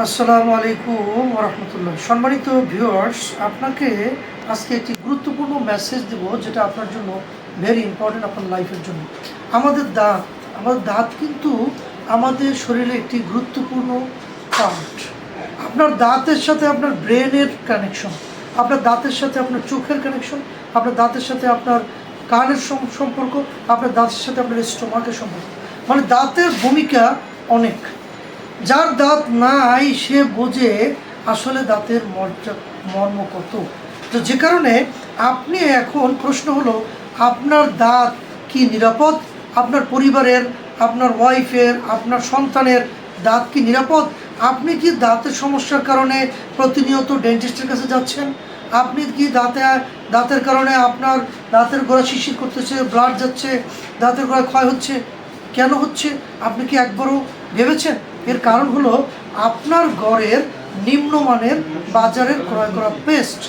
আসসালামু আলাইকুম রহমতুল্লাহ সম্মানিত ভিউয়ার্স আপনাকে আজকে একটি গুরুত্বপূর্ণ মেসেজ দেব, যেটা আপনার জন্য ভেরি ইম্পর্টেন্ট আপনার লাইফের জন্য। আমাদের দাঁত আমাদের দাঁত কিন্তু আমাদের শরীরে একটি গুরুত্বপূর্ণ পার্ট আপনার দাঁতের সাথে আপনার ব্রেনের কানেকশন আপনার দাঁতের সাথে আপনার চোখের কানেকশন আপনার দাঁতের সাথে আপনার কানের সম্পর্ক, আপনার দাঁতের সাথে আপনার স্টোমাকের সম্পর্ক। মানে দাঁতের ভূমিকা অনেক। যার দাঁত নাই, সে বোঝে আসলে দাঁতের মর্যা, মর্ম কত। তো যে কারণে আপনি এখন প্রশ্ন হলো, আপনার দাঁত কি নিরাপদ? আপনার পরিবারের, আপনার ওয়াইফের, আপনার সন্তানের দাঁত কি নিরাপদ? আপনি কি দাঁতের সমস্যার কারণে প্রতিনিয়ত ডেন্টিস্টের কাছে যাচ্ছেন? আপনি কি দাঁতে, দাঁতের কারণে আপনার দাঁতের গোড়া শিশির করতেছে, ব্লাড যাচ্ছে, দাঁতের গোড়া ক্ষয় হচ্ছে? কেন হচ্ছে? আপনি কি একবারও ভেবেছেন? এর কারণ হলো আপনার ঘরের নিম্নমানের বাজারের ক্রয় করা পেস্ট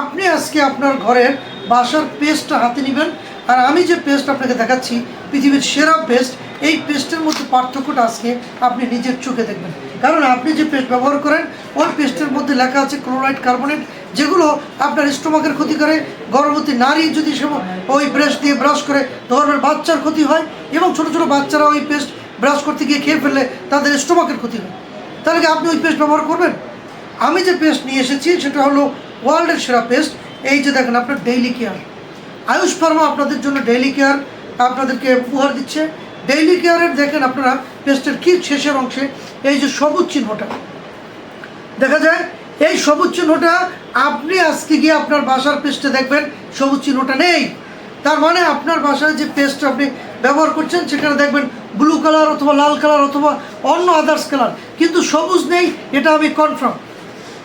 আপনি আজকে আপনার ঘরের বাসার পেস্টটা হাতে নেবেন, আর আমি যে পেস্ট আপনাকে দেখাচ্ছি, পৃথিবীর সেরা পেস্ট এই পেস্টের মধ্যে পার্থক্যটা আজকে আপনি নিজের চোখে দেখবেন। কারণ আপনি যে পেস্ট ব্যবহার করেন, ওই পেস্টের মধ্যে লেখা আছে ক্লোরাইড কার্বনেট যেগুলো আপনার স্টোমাকের ক্ষতি করে, গর্ভবতী নারী যদি সে ওই ব্রাশ দিয়ে ব্রাশ করে ধরনের বাচ্চার ক্ষতি হয়, এবং ছোটো ছোটো বাচ্চারা ওই পেস্ট ব্রাশ করতে গিয়ে খেয়ে ফেললে তাদের স্টোমাকের ক্ষতি হয়। তাহলে কি আপনি ওই পেস্ট ব্যবহার করবেন? আমি যে পেস্ট নিয়ে এসেছি সেটা হলো ওয়ার্ল্ডের সেরা পেস্ট। এই যে দেখেন, আপনার ডেইলি কেয়ার। আয়ুষ ফার্মা আপনাদের জন্য ডেইলি কেয়ার আপনাদেরকে উপহার দিচ্ছে। ডেইলি কেয়ারের দেখেন আপনারা পেস্টের ঠিক শেষের অংশে এই যে সবুজ চিহ্নটা। দেখা যায়, এই সবুজ চিহ্নটা আপনি আজকে গিয়ে আপনার বাসার পেস্টে দেখবেন, সবুজ চিহ্নটা নেই। তার মানে আপনার বাসায় যে পেস্ট আপনি ব্যবহার করছেন, সেখানে দেখবেন ব্লু কালার অথবা লাল কালার অথবা অন্য আদার্স কালার কিন্তু সবুজ নেই, এটা আমি কনফার্ম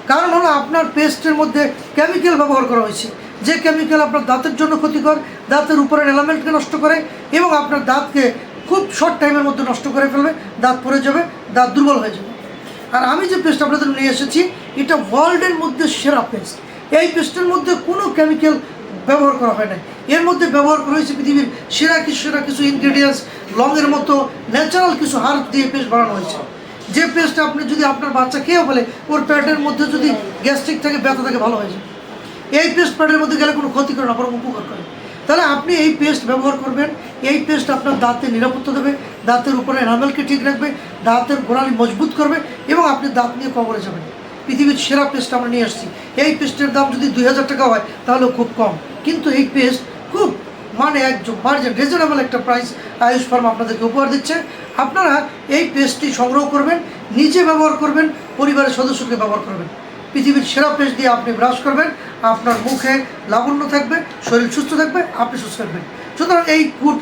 কারণ হলো আপনার পেস্টের মধ্যে কেমিক্যাল ব্যবহার করা হয়েছে। যে কেমিক্যাল আপনার দাঁতের জন্য ক্ষতিকর, দাঁতের উপরের এলামেন্টকে নষ্ট করে এবং আপনার দাঁতকে খুব শর্ট টাইমের মধ্যে নষ্ট করে ফেলবে, দাঁত পড়ে যাবে, দাঁত দুর্বল হয়ে যাবে। আর আমি যে পেস্ট আপনাদের নিয়ে এসেছি, এটা ওয়ার্ল্ডের মধ্যে সেরা পেস্ট এই পেস্টের মধ্যে কোনো কেমিক্যাল ব্যবহার করা হয় না এর মধ্যে ব্যবহার করা হয়েছে পৃথিবীর সেরা কিছু সেরা কিছু ইনগ্রেডিয়েন্টস লংয়ের মতো ন্যাচারাল কিছু হার্ব দিয়ে পেস্ট বানানো হয়েছে। যে পেস্টটা আপনি যদি আপনার বাচ্চা খেয়েও বলে ওর পেটের মধ্যে যদি গ্যাস্ট্রিক থাকে, ব্যথা থাকে, ভালো হয়ে যায়। এই পেস্ট পেটের মধ্যে গেলে কোনো ক্ষতি করে না, বরং উপকার করে। তাহলে আপনি এই পেস্ট ব্যবহার করবেন। এই পেস্ট আপনার দাঁতে নিরাপত্তা দেবে, দাঁতের উপরে এনামেলকে ঠিক রাখবে, দাঁতের গোড়ালি মজবুত করবে এবং আপনি দাঁত নিয়ে কবরে যাবেন। পৃথিবীর সেরা পেস্ট আমরা নিয়ে আসছি এই পেস্টের দাম যদি দুই হাজার টাকা হয়, তাহলে খুব কম। কিন্তু এই পেস্ট মানে একজন মার্জিন রিজনেবল একটা প্রাইস আয়ুষ ফার্ম আপনাদেরকে উপহার দিচ্ছে। আপনারা এই পেস্টটি সংগ্রহ করবেন, নিজে ব্যবহার করবেন, পরিবারের সদস্যকে ব্যবহার করবেন। পৃথিবীর সেরা পেস্ট দিয়ে আপনি ব্রাশ করবেন, আপনার মুখে লাবণ্য থাকবে, শরীর সুস্থ থাকবে, আপনি সুস্থ থাকবেন। সুতরাং এই গুড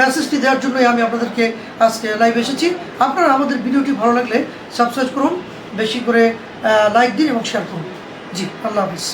মেসেজটি দেওয়ার জন্যই আমি আপনাদেরকে আজকে লাইভ এসেছি। আপনারা আমাদের ভিডিওটি ভালো লাগলে সাবস্ক্রাইব করুন, বেশি করে লাইক দিন এবং শেয়ার করুন। জি, আল্লাহ হাফিজ।